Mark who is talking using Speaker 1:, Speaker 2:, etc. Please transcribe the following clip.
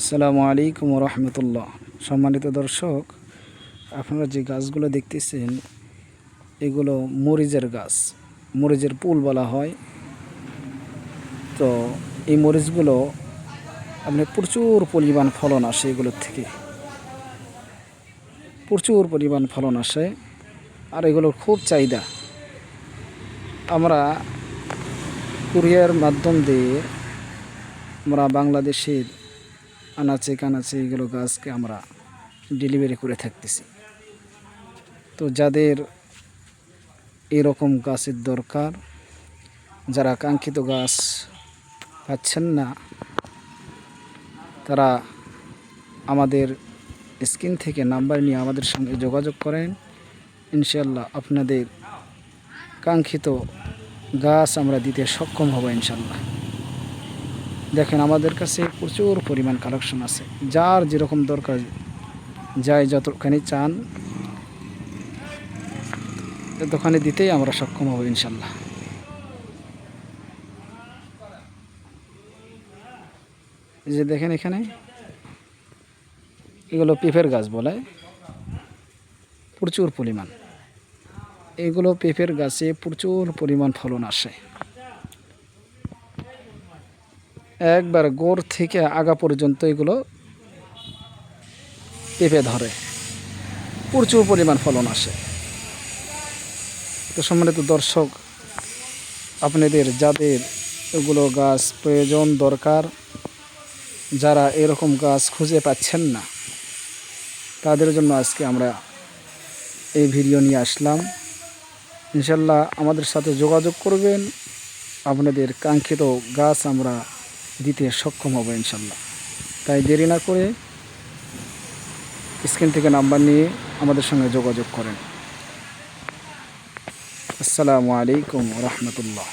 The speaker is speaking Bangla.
Speaker 1: আসসালামু আলাইকুম রহমতুল্লাহ সম্মানিত দর্শক, আপনারা যে গাছগুলো দেখতেছেন, এগুলো মরিচের গাছ। মরিচের পুল বলা হয়। তো এই মরিচগুলো, আপনি প্রচুর পরিমাণ ফলন আসে এগুলোর থেকে। প্রচুর পরিমাণ ফলন আসে আর এগুলোর খুব চাহিদা। আমরা কুরিয়ার মাধ্যম দিয়ে আমরা বাংলাদেশের আনাচে কানাচে এগুলো গাছকে আমরা ডেলিভারি করে থাকতেছি। তো যাদের এরকম গাছের দরকার, যারা কাঙ্ক্ষিত গাছ পাচ্ছেন না, তারা আমাদের স্ক্রিন থেকে নাম্বার নিয়ে আমাদের সঙ্গে যোগাযোগ করেন। ইনশাল্লাহ আপনাদের কাঙ্ক্ষিত গাছ আমরা দিতে সক্ষম হব ইনশাল্লাহ দেখেন আমাদের কাছে প্রচুর পরিমাণ কালেকশন আছে। যার যেরকম দরকার যাই যতখানি চান, ততখানি দিতেই আমরা সক্ষম হব ইনশাল্লাহ যে দেখেন এখানে, এগুলো পেঁপের গাছ বলে। প্রচুর পরিমাণ। এগুলো পেঁপের গাছে প্রচুর পরিমাণ ফলন আসে। একবার গোড় থেকে আগা পর্যন্ত এগুলো পেঁপে ধরে। প্রচুর পরিমাণ ফলন আসে। তো সম্মানিত দর্শক, আপনাদের যাদের এগুলো গাছ প্রয়োজন দরকার, যারা এরকম গাছ খুঁজে পাচ্ছেন না, তাদের জন্য আজকে আমরা এই ভিডিও নিয়ে আসলাম। ইনশাল্লাহ আমাদের সাথে যোগাযোগ করবেন। আপনাদের কাঙ্ক্ষিত গাছ আমরা দিতে সক্ষম হব ইনশাল্লাহ। তাই দেরি না করে স্ক্রিন থেকে নাম্বার নিয়ে আমাদের সঙ্গে যোগাযোগ করেন। আসসালামু আলাইকুম রহমতুল্লাহ।